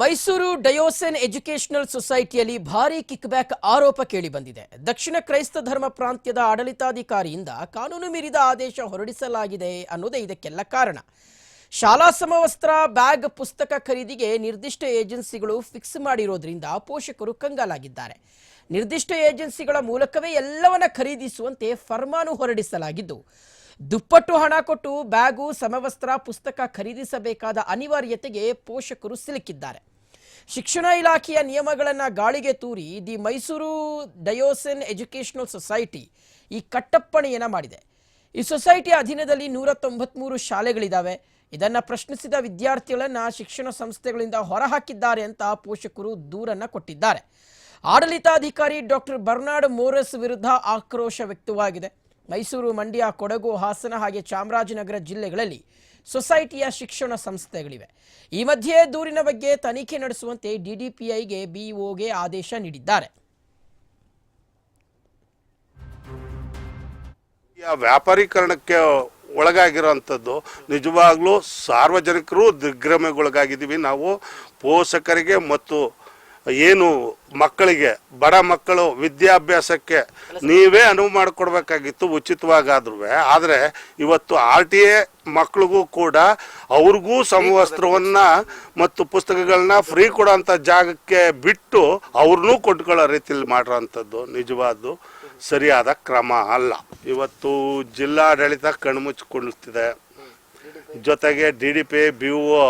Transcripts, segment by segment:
Mysuru ಡಯೋಸೆನ್ educational ಸೊಸೈಟಿಯಲ್ಲಿ ಭಾರೀ kickback ಆರೋಪ ಕೇಳಿಬಂದಿದೆ. ದಕ್ಷಿಣ ಕ್ರೈಸ್ತ ಧರ್ಮ ಪ್ರಾಂತ್ಯದ ಆಡಳಿತಾಧಿಕಾರಿಯಿಂದ ಕಾನೂನು ಮೀರಿದ ಆದೇಶ ಹೊರಡಿಸಲಾಗಿದೆ ಅನ್ನೋದೇ ಇದಕ್ಕೆಲ್ಲ ಕಾರಣ. ಶಾಲಾ ಸಮವಸ್ತ್ರ, ಬ್ಯಾಗ್, ಪುಸ್ತಕ ಖರೀದಿಗೆ ನಿರ್ದಿಷ್ಟ ಏಜೆನ್ಸಿಗಳು ಫಿಕ್ಸ್ ಮಾಡಿರೋದ್ರಿಂದ ಪೋಷಕರು ಕಂಗಾಲಾಗಿದ್ದಾರೆ. ನಿರ್ದಿಷ್ಟ ಏಜೆನ್ಸಿಗಳ ಮೂಲಕವೇ ಎಲ್ಲವನ್ನ ಖರೀದಿಸುವಂತೆ ಫರ್ಮಾನು ಹೊರಡಿಸಲಾಗಿದ್ದು ದುಪ್ಪಟ್ಟು ಹಣ ಕೊಟ್ಟು ಬ್ಯಾಗು, ಸಮವಸ್ತ್ರ, ಪುಸ್ತಕ ಖರೀದಿಸಬೇಕಾದ ಅನಿವಾರ್ಯತೆಗೆ ಪೋಷಕರು ಸಿಲುಕಿದ್ದಾರೆ. ಶಿಕ್ಷಣ ಇಲಾಖೆಯ ನಿಯಮಗಳನ್ನು ಗಾಳಿಗೆ ತೂರಿ the Mysore Diocesan educational society ಈ ಕಟ್ಟಪ್ಪಣೆಯನ್ನು ಮಾಡಿದೆ. ಈ ಸೊಸೈಟಿ ಅಧೀನದಲ್ಲಿ ನೂರ ತೊಂಬತ್ಮೂರು ಶಾಲೆಗಳಿದ್ದಾವೆ ಇದನ್ನು ಪ್ರಶ್ನಿಸಿದ ವಿದ್ಯಾರ್ಥಿಗಳನ್ನು ಶಿಕ್ಷಣ ಸಂಸ್ಥೆಗಳಿಂದ ಹೊರಹಾಕಿದ್ದಾರೆ ಅಂತ ಪೋಷಕರು ದೂರನ್ನ ಕೊಟ್ಟಿದ್ದಾರೆ. ಆಡಳಿತಾಧಿಕಾರಿ ಡಾಕ್ಟರ್ ಬರ್ನಾರ್ಡ್ ಮೋರಸ್ ವಿರುದ್ಧ ಆಕ್ರೋಶ ವ್ಯಕ್ತವಾಗಿದೆ. ಮೈಸೂರು, ಮಂಡ್ಯ, ಕೊಡಗು, ಹಾಸನ ಹಾಗೆ ಚಾಮರಾಜನಗರ ಜಿಲ್ಲೆಗಳಲ್ಲಿ ಸೊಸೈಟಿಯ ಶಿಕ್ಷಣ ಸಂಸ್ಥೆಗಳಿವೆ. ಈ ಮಧ್ಯೆ ದೂರಿನ ಬಗ್ಗೆ ತನಿಖೆ ನಡೆಸುವಂತೆ ಡಿಡಿಪಿಐಗೆ ಬಿಇಒಗೆ ಆದೇಶ ನೀಡಿದ್ದಾರೆ. ವ್ಯಾಪಾರೀಕರಣಕ್ಕೆ ಒಳಗಾಗಿರುವಂಥದ್ದು ನಿಜವಾಗ್ಲೂ ಸಾರ್ವಜನಿಕರು ದಿಗ್ಭ್ರಮೆಗೊಳಗಾಗಿದ್ದೀವಿ. ನಾವು ಪೋಷಕರಿಗೆ ಮತ್ತು ಏನು ಮಕ್ಕಳಿಗೆ, ಬಡ ಮಕ್ಕಳು ವಿದ್ಯಾಭ್ಯಾಸಕ್ಕೆ ನೀವೇ ಅನುವು ಮಾಡಿಕೊಡ್ಬೇಕಾಗಿತ್ತು ಉಚಿತವಾಗಾದ್ರೂ ಆದರೆ ಇವತ್ತು ಆರ್ ಟಿ ಎ ಮಕ್ಳಿಗೂ ಕೂಡ ಅವ್ರಿಗೂ ಸಮವಸ್ತ್ರವನ್ನ ಮತ್ತು ಪುಸ್ತಕಗಳನ್ನ ಫ್ರೀ ಕೊಡೋಂಥ ಜಾಗಕ್ಕೆ ಬಿಟ್ಟು ಅವ್ರನ್ನೂ ಕೊಟ್ಕೊಳ್ಳೋ ರೀತಿಯಲ್ಲಿ ಮಾಡಿರೋಂಥದ್ದು ನಿಜವಾದ್ದು ಸರಿಯಾದ ಕ್ರಮ ಅಲ್ಲ. ಇವತ್ತು ಜಿಲ್ಲಾಡಳಿತ ಕಣ್ಮುಚ್ಚಿಕೊಳ್ಳುತ್ತಿದೆ ಜೊತೆಗೆ D D P, B O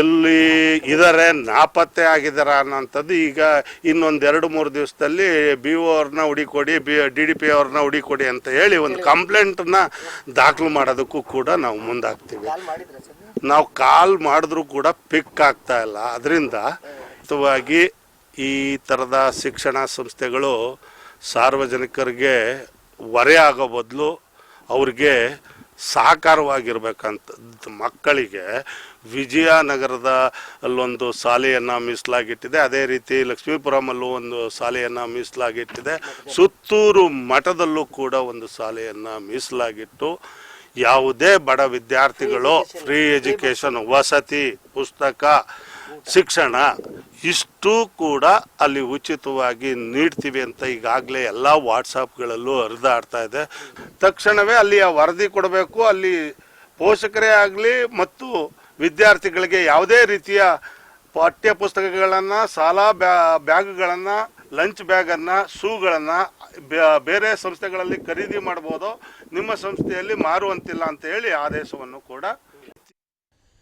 ಎಲ್ಲಿ ಇದ್ದಾರೆ ನಾಪತ್ತೆ ಆಗಿದ್ದಾರೆ ಅನ್ನೋಂಥದ್ದು ಈಗ ಇನ್ನೊಂದು ಎರಡು ಮೂರು ದಿವಸದಲ್ಲಿ ಬಿ ಒ ಅವ್ರನ್ನ ಹುಡಿಕೊಡಿ ಬಿ ಡಿ ಡಿ ಪಿ ಅವ್ರನ್ನ ಹುಡಿಕೊಡಿ ಅಂತ ಹೇಳಿ ಒಂದು ಕಂಪ್ಲೇಂಟನ್ನ ದಾಖಲು ಮಾಡೋದಕ್ಕೂ ಕೂಡ ನಾವು ಮುಂದಾಗ್ತೀವಿ. ನಾವು? ಕಾಲ್ ಮಾಡಿದ್ರೂ ಕೂಡ ಪಿಕ್ ಆಗ್ತಾ ಇಲ್ಲ. ಅದರಿಂದ ಮುಕ್ತವಾಗಿ ಈ ಥರದ ಶಿಕ್ಷಣ ಸಂಸ್ಥೆಗಳು ಸಾರ್ವಜನಿಕರಿಗೆ ಹೊರೆ ಆಗೋ ಬದಲು ಅವ್ರಿಗೆ ಸಹಕಾರವಾಗಿರ್ಬೇಕಂತ ಮಕ್ಕಳಿಗೆ ವಿಜಯನಗರದ ಅಲ್ಲೊಂದು ಶಾಲೆಯನ್ನು ಮೀಸಲಾಗಿಟ್ಟಿದೆ. ಅದೇ ರೀತಿ ಲಕ್ಷ್ಮೀಪುರಮಲ್ಲೂ ಒಂದು ಶಾಲೆಯನ್ನು ಮೀಸಲಾಗಿಟ್ಟಿದೆ. ಸುತ್ತೂರು ಮಠದಲ್ಲೂ ಕೂಡ ಒಂದು ಶಾಲೆಯನ್ನು ಮೀಸಲಾಗಿಟ್ಟು ಯಾವುದೇ ಬಡ ವಿದ್ಯಾರ್ಥಿಗಳು ಫ್ರೀ ಎಜುಕೇಷನ್ ವಸತಿ ಪುಸ್ತಕ ಶಿಕ್ಷಣ ಇಷ್ಟು ಕೂಡ ಅಲ್ಲಿ ಉಚಿತವಾಗಿ ನೀಡ್ತೀವಿ ಅಂತ ಈಗಾಗಲೇ ಎಲ್ಲ ವಾಟ್ಸಾಪ್ಗಳಲ್ಲೂ ಹರಿದಾಡ್ತಾ ಇದೆ. ತಕ್ಷಣವೇ ಅಲ್ಲಿ ಆ ವರದಿ ಕೊಡಬೇಕು, ಅಲ್ಲಿ ಪೋಷಕರೇ ಆಗಲಿ ಮತ್ತು ವಿದ್ಯಾರ್ಥಿಗಳಿಗೆ ಯಾವುದೇ ರೀತಿಯ ಪಠ್ಯ ಪುಸ್ತಕಗಳನ್ನು ಶಾಲಾ ಬ್ಯಾ, ಬ್ಯಾಗ್ಗಳನ್ನು, ಲಂಚ್ ಬ್ಯಾಗನ್ನು, ಶೂಗಳನ್ನು ಬೇರೆ ಸಂಸ್ಥೆಗಳಲ್ಲಿ ಖರೀದಿ ಮಾಡ್ಬೋದು, ನಿಮ್ಮ ಸಂಸ್ಥೆಯಲ್ಲಿ ಮಾರುವಂತಿಲ್ಲ ಅಂತ ಹೇಳಿ ಆದೇಶವನ್ನು ಕೂಡ